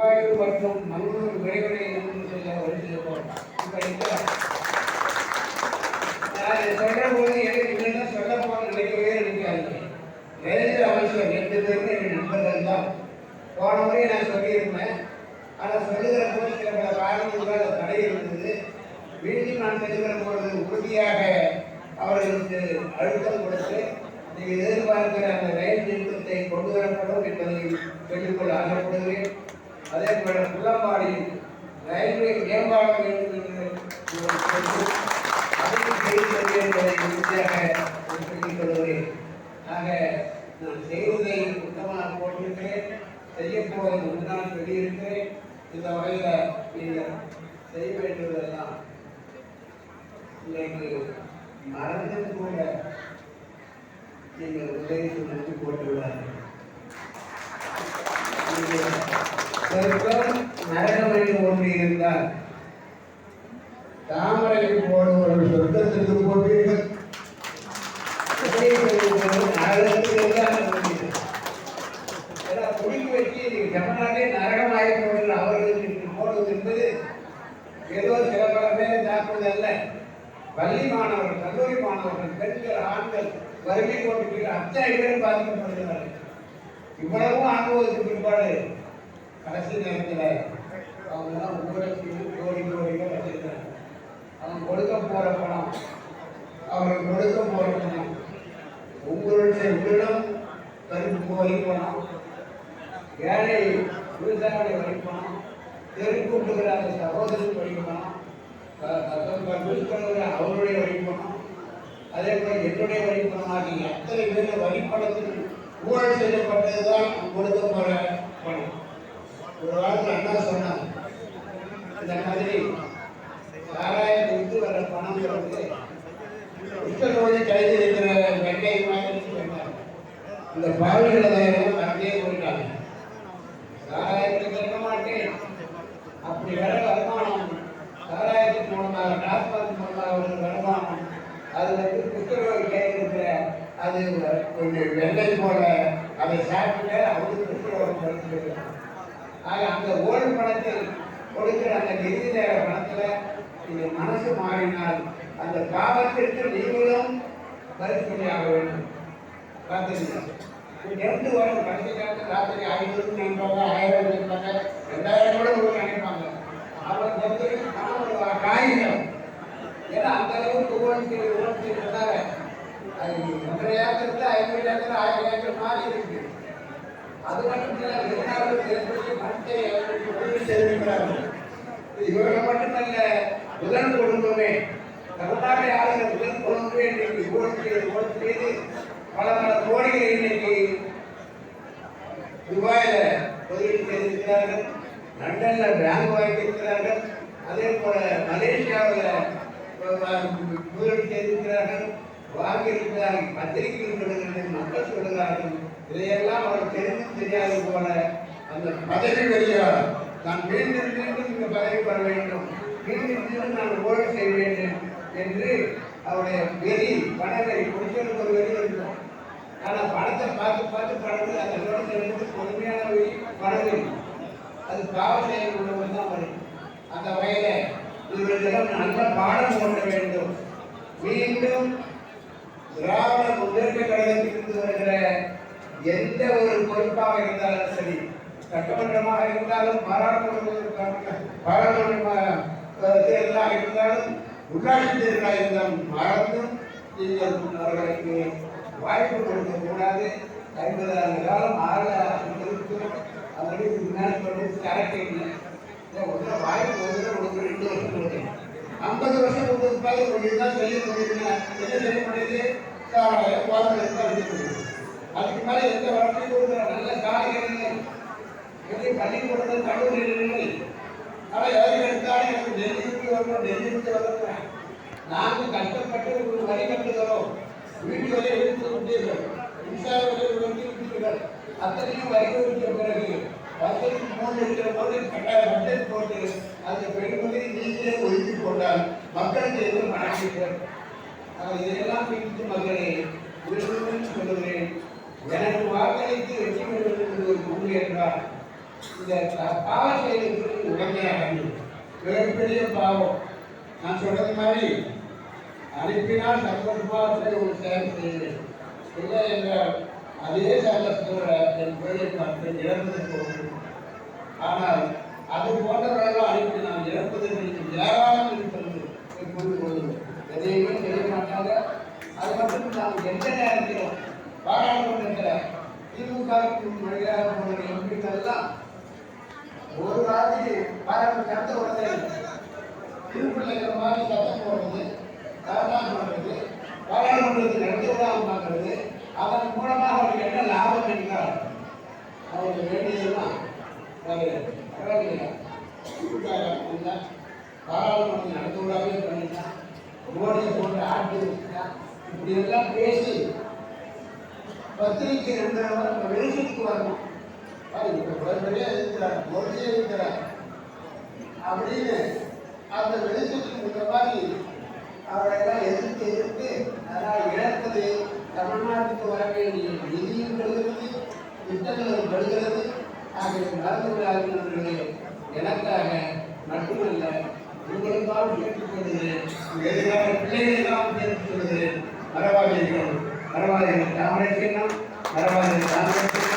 குருவாயூர் மற்றும் மங்களூர் விரைவினை நான் சொல்ற போது எனக்கு சொல்ல போன நினைக்கவே நினைக்காது எழுதுகிற அவசியம் ரெண்டு பேருமே என் நண்பர்கள் தான். போன முறை நான் சொல்லியிருந்தேன் ஆனால் சொல்லுகிற போது சில பல காரணங்களால் தடை இருந்தது மீண்டும் நான் சொல்லுகிற பொழுது உறுதியாக அவர்களுக்கு அழுத்தம் கொடுத்து நீங்கள் எதிர்பார்க்கிற அந்த ரயில் நிறுத்தத்தை கொண்டு வரப்படும் என்பதை கேட்டுக்கொள்ள ஆசைப்படுகிறேன். அதே போல புள்ளம்பாடியில் ரயில்வே மேம்பாட வேண்டும் என்று உங்களுக்கு சொல்லி என்பதை உறுதியாக சொல்லிக் கொள்கிறேன் ஆக நான் செய்வதை சுத்தமாக போட்டிருக்கிறேன். செய்ய போவதை சொல்லியிருக்கிறேன். இந்த வகையில் நீங்கள் செய்ய வேண்டியதெல்லாம் மறந்து கூட நீங்கள் உதவி சொல்லி போட்டு விடாதீங்க நீங்கள் நரகம் என்று ஒன்று இருந்தால் தாமரையில் போடுவர்கள் சொர்க்கத்திற்கு போட்டீர்கள். உதவி வச்சு போடுகிற அவர்களுக்கு போடுவது என்பது ஏதோ சில பல பேரை தாக்குவது அல்ல. பள்ளி மாணவர்கள் கல்லூரி மாணவர்கள் பெண்கள் ஆண்கள் வறுமை கோட்டுக்கு அத்தனை பேரும் பாதிக்கப்படுகிறார்கள். இவ்வளவும் அனுபவத்துக்கு பிற்பாடு கடைசி நேரத்தில் தான் ஊழலுக்கு கோடி கோடிகள் வச்சிருக்காங்க. அவங்க கொடுக்க போகிற பணம் அவர்கள் கொடுக்க போகிற பணம் உங்களுடைய உள்ளம் கருப்பு வரி பணம் ஏழை விவசாயிகளுடைய வரி பணம் தெருக்கூட்டுகிற அந்த சகோதரன் வரி பணம் விழுப்புணர்வு அவருடைய வரி பணம். அதே போல என்னுடைய வரி பணம் ஆகிய அத்தனை பேர் வரி பணத்தில் ஊழல் செய்யப்பட்டதுதான் கொடுக்க போற பணம். ஒரு வாரத்தில் அண்ணா சொன்னாங்க இந்த மாதிரி சாராயம் விட்டு வர பணம் வந்து குஷ்டரோடு கைது இருக்கிற வெங்கை மாதிரி சொன்னாங்க இந்த பாவிகளை அங்கேயே போயிட்டாங்க. சாராயத்தை திறக்க மாட்டேன். அப்படி வர வருமானம் சாராயத்தின் மூலமாக டாஸ்மாக் மூலமாக ஒரு வருமானம் அது வந்து குஷ்டரோடு கைது இருக்கிற அது கொஞ்சம் வெள்ளை போல அதை சாப்பிட்டு அவருக்கு புத்தகம் படுத்துக்கிறாங்க ஆக அந்த ஓடு பணத்தில் கொடுக்கிற அந்த நிதி நேர பணத்தில் நீங்கள் மனசு மாறினால் அந்த பாவத்திற்கு நீங்களும் பரிசுமையாக வேண்டும். பார்த்துருங்க எந்த வரும் கடைசி காலத்தில் ராத்திரி ஐநூறு நினைப்பாங்க ஆயிரம் நினைப்பாங்க ரெண்டாயிரம் கூட உங்களுக்கு நினைப்பாங்க. அவர் பொறுத்தவரைக்கும் பணம் ஒரு காகிதம். ஏன்னா அந்த அளவுக்கு ஓடிச்சு ஓடி இருந்தாங்க அது ஒன்றரை ஏக்கத்துல ஐநூறு ஏக்கர் ஆயிரம் ஏக்கர் மாறி இருக்குது அது மட்டும் இல்ல வெளிநாடு செயல்படுத்தி மட்டை உதவி செய்திருக்கிறார்கள் இவர்கள் மட்டுமல்ல முதல் குடும்பமே தமிழ்நாட்டை ஆளுகிற முதல் குடும்பமே இன்னைக்கு ஓட்டு ஓட்டு செய்து பல பல கோடிகளை இன்னைக்கு துபாயில முதலீடு செய்திருக்கிறார்கள். லண்டன்ல பேங்க் வாங்கியிருக்கிறார்கள். அதே போல மலேசியாவில் முதலீடு செய்திருக்கிறார்கள். வாங்கியிருக்கிறார்கள். பத்திரிகைகள் சொல்லுகிறார்கள் மக்கள் சொல்லுகிறார்கள். இதையெல்லாம் அவர் தெரிந்து தெரியாது போல அந்த பதவி வழியாக நான் மீண்டும் மீண்டும் இந்த பதவி பெற வேண்டும். மீண்டும் மீண்டும் நான் ஊழல் செய்ய வேண்டும் என்று அவருடைய வெறி பணத்தை குடிச்சலுக்கு ஒரு வெறி இருக்கும். ஆனால் பணத்தை பார்த்து பார்த்து பணத்தை அந்த லோன் எடுத்து பொறுமையான வெறி பணவெறி அது பாவம் செய்யக்கூடியவர் தான் வரும் அந்த வகையில இவர்களிடம் நல்ல பாடம் கொண்ட வேண்டும். மீண்டும் திராவிட முன்னேற்ற கழகத்திலிருந்து வருகிற எந்த ஒரு பொறுப்பாக இருந்தாலும் சரி சட்டமன்றமாக இருந்தாலும் பாராளுமன்ற பாராளுமன்ற தேர்தலாக இருந்தாலும் உள்ளாட்சி தேர்தலாக இருந்தாலும் மறந்தும் நீங்கள் அவர்களுக்கு வாய்ப்பு கொடுக்க கூடாது ஐம்பது ஆண்டு காலம் ஆறு இருக்கிறோம் அதனுடைய முன்னாடி சொல்லி கரெக்ட் ஒன்று வாய்ப்பு ஒரு தடவை ரெண்டு வருஷம் கொடுக்கணும். ஐம்பது வருஷம் கொடுத்ததுக்காக கொஞ்சம் தான் செய்ய முடியுங்க என்ன செய்ய முடியுது குழந்தை. அதுக்கு மேலே எந்த வளர்ச்சியும் கொடுக்குற நல்ல காய்கறிகள் இல்லை எப்படி பள்ளிக்கூடங்கள் கல்லூரிகள் இல்லை ஆனால் எதாவது எடுத்தாலும் எனக்கு டெல்லி விட்டு வரணும் டெல்லி விட்டு வரணும் நாங்கள் கஷ்டப்பட்டு கட்டுகிறோம் வீட்டு வரை எடுத்து விட்டீர்கள். மின்சார வரை விட்டீர்கள். அத்தனையும் வரி பிறகு வருஷத்துக்கு மூணு இருக்கிற போது கட்டாய பட்ஜெட் போட்டு அந்த பெண்களை நீங்களே ஒதுக்கி கொண்டால் மக்களுக்கு எதுவும் மனசிக்கிறேன் இதையெல்லாம் பிடித்து மக்களை சொல்லுகிறேன் எனக்கு வாக்களித்து வெற்றி பெறுவது என்பது ஒரு உண்மை என்றால் இந்த பாவ செயலுக்கு உடமையாக மிகப்பெரிய பாவம். நான் சொல்றது மாதிரி அனுப்பினால் சந்தோஷமாக ஒரு செயல் செய்கிறேன் இல்லை என்றால் அதே சந்தோஷத்தோட என் பிள்ளை பார்த்து இழந்ததற்கு ஒன்று ஆனால் அது போன்றவரெல்லாம் அனுப்பி நான் இழப்பதற்கு ஏராளம் இருக்கிறது புரிந்து கொள்ளுங்கள் எதையுமே செய்ய மாட்டாங்க. அது மட்டும் நாம் எந்த நேரத்திலும் பாராளுமன்றத்தில் திமுக வழியாக போன எம்பிக்கள்லாம் ஒரு ராஜி பாராளுமன்ற நடத்த உடனே திருப்பிள்ளைகள் மாதிரி சத்தம் போடுறது கரண்டான் பண்ணுறது பாராளுமன்றத்தில் நடத்தி விடாமல் பார்க்கறது. அதன் மூலமாக அவருக்கு என்ன லாபம் என்றால் அவருக்கு வேண்டியதெல்லாம் அது பரவாயில்லையா பாராளுமன்றம் நடத்த விடாமே பண்ணிட்டான் மோடியை போன்ற ஆட்சி இப்படி எல்லாம் பேசி பத்திரிகை ரெண்டு வெளிச்சத்துக்கு வரணும் பாருங்க, இருக்கிறார் மொழியே இருக்கிறார் அப்படின்னு அந்த வெளிச்சத்துக்கு இந்த மாதிரி அவரையெல்லாம் எதிர்த்து எதிர்த்து அதனால் இழப்பது தமிழ்நாட்டுக்கு வர வேண்டிய நிதியும் பெறுகிறது திட்டங்களும் பெறுகிறது ஆகிய நடந்து விழாவினர்களே எனக்காக மட்டுமல்ல உங்களுக்காக கேட்டுக்கொள்கிறேன் எதிராக பிள்ளைகளுக்காக கேட்டுக்கொள்கிறேன் பரவாயில்லை பரவாயில்லை தாமரை சின்னம் மரவாதிகள் தாமரை சின்னம்